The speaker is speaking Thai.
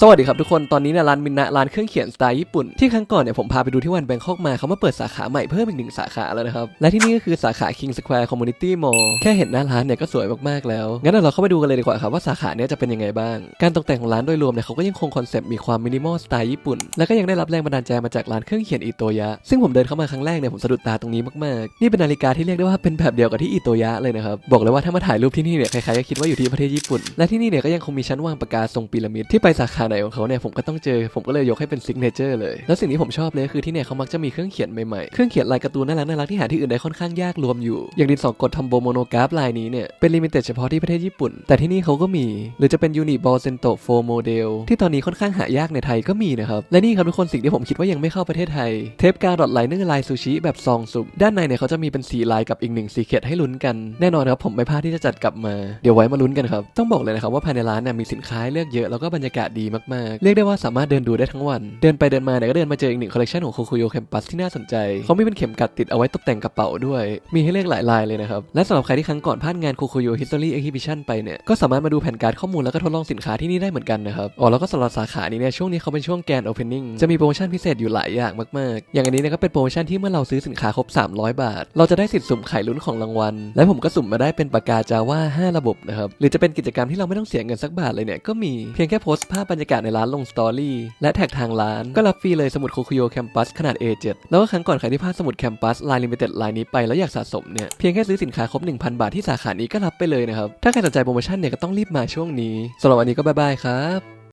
สวัสดีครับทุกคน ตอนนี้เนี่ยร้านมินนะร้านเครื่องเขียนสไตล์ญี่ปุ่น ที่ครั้งก่อนเนี่ยผมพาไปดูที่วันแบงคอกมาเขามาเปิดสาขาใหม่เพิ่มอีกหนึ่งสาขาแล้วนะครับ และที่นี่ก็คือสาขา King Square Community Mall แค่เห็นหน้าร้านเนี่ยก็สวยมากๆแล้ว งั้นเราเข้าไปดูกันเลยดีกว่าครับว่าสาขาเนี้ยจะเป็นยังไงบ้าง การตกแต่งของร้านโดยรวมเนี่ยเขาก็ยังคงคอนเซปต์มีความมินิมอลสไตล์ญี่ปุ่น และก็ยังได้รับแรงบันดาลใจมาจากร้านเครื่องเขียนอิโตยะ ซึ่งผมเดินเข้ามาครั้งแรกเนี่ยผมสะดุดตาตรงนี้มากๆ นี่เป็นนาฬิกาที่เรียกได้ว่าเป็นแบบเดียวกับที่อิโตยะเลยนะครับบอกเลยว่าถ้ามาถ่ายรูปที่นี่เนี่ยใครๆก็คิดว่าอยู่ที่ประเทศญี่ปุ่น และที่นี่เนี่ยก็ยังคงมีชั้นวางปากกาทรงพีระมิดที่ไปสาขาไหนของเขาเนี่ยผมก็ต้องเจอผมก็เลยยกให้เป็นซิกเนเจอร์เลย แล้วสิ่งที่ผมชอบเลยคือที่เนี่ยเขามักจะมีเครื่องเขียนใหม่ๆ เครื่องเขียนลายการ์ตูนน่ารักน่ารักที่หาที่อื่นได้ค่อนข้างยากรวมอยู่ อย่างดินสอกดทำโบโมโนกราฟลายนี้เนี่ยเป็นลิมิเต็ดเฉพาะที่ประเทศญี่ปุ่น แต่ที่นี่เขาก็มี หรือจะเป็นยูนิบอลเซนโตโฟโมเดลที่ตอนนี้ค่อนข้างหายากในไทยก็มีนะครับและนี่ครับทุกคนสิ่งที่ผมคิดว่ายังไม่เข้าประเทศไทยเทปการ์ดอทไลเนอร์ลายซูชิแบบซองสุ่มด้านในเนี่ยเขาจะมีเป็นสีลายกับอีกหนึ่งสีเขียดให้ลุ้นกันแน่นอนครับผมไม่พลาดที่จะจัดกลับมาเดี๋ยวไว้มาลุ้นกันครับต้องบอกเลยนะครับว่าภายในร้านเนี่ยมีสินค้าให้เลือกเยอะแล้วก็บรรยากาศดีมากๆ เรียกได้ว่าสามารถเดินดูได้ทั้งวัน เดินไปเดินมาเนี่ยก็เดินมาเจออีกหนึ่งคอลเลคชันของโคคุโยแคมปัสที่น่าสนใจ เขามีเป็นเข็มกัดติดเอาไว้ตกแต่งกระเป๋าด้วย มีให้เลือกหลายลายเลยนะครับ และสำหรับใครที่ครั้งก่อนพลาดงานโคคุโย History Exhibition ไปเนี่ย ก็สามารถมาดูแผ่นการ์ดข้อมูลแล้วก็ทดลองสินค้าที่นี่ได้เหมือนกันนะครับ อ๋อแล้วก็สำหรับสาขานี้เนี่ยช่วงนี้เขาเป็นช่วงแกน Opening จะมีโปรโมชั่นพิเศษอยู่หลายอย่างมากๆ อย่างอันนี้เนี่ยก็เป็นโปรโมชั่นที่เมื่อเราซื้อสินค้าครบ 300 บาท เราจะได้สิทธิ์สุ่มไข่ลุ้นของรางวัล และผมก็สุ่มมาได้เป็นปากกาจาว่า5ระบบนะครับหรือจะเป็นกิจกรรมที่เราไม่ต้องเสียเงินสักบาทเลยเนี่ยก็มีเพียงแค่โพสต์ภาพบรรยากาศในร้านลงสตอรี่และแท็กทางร้าน ก็รับฟรีเลยสมุดโคคุโยแคมปัสขนาด A7 แล้วก็ครั้งก่อนใครที่พลาดสมุดแคมปัสลายลิมิเต็ดลายนี้ไปแล้วอยากสะสมเนี่ยเพียงแค่ซื้อสินค้าครบ 1,000 บาทที่สาขานี้ก็รับไปเลยนะครับถ้าใครสนใจโปรโมชั่นเนี่ยก็ต้องรีบมาช่วงนี้สำหรับวันนี้ก็บ๊ายบายครับ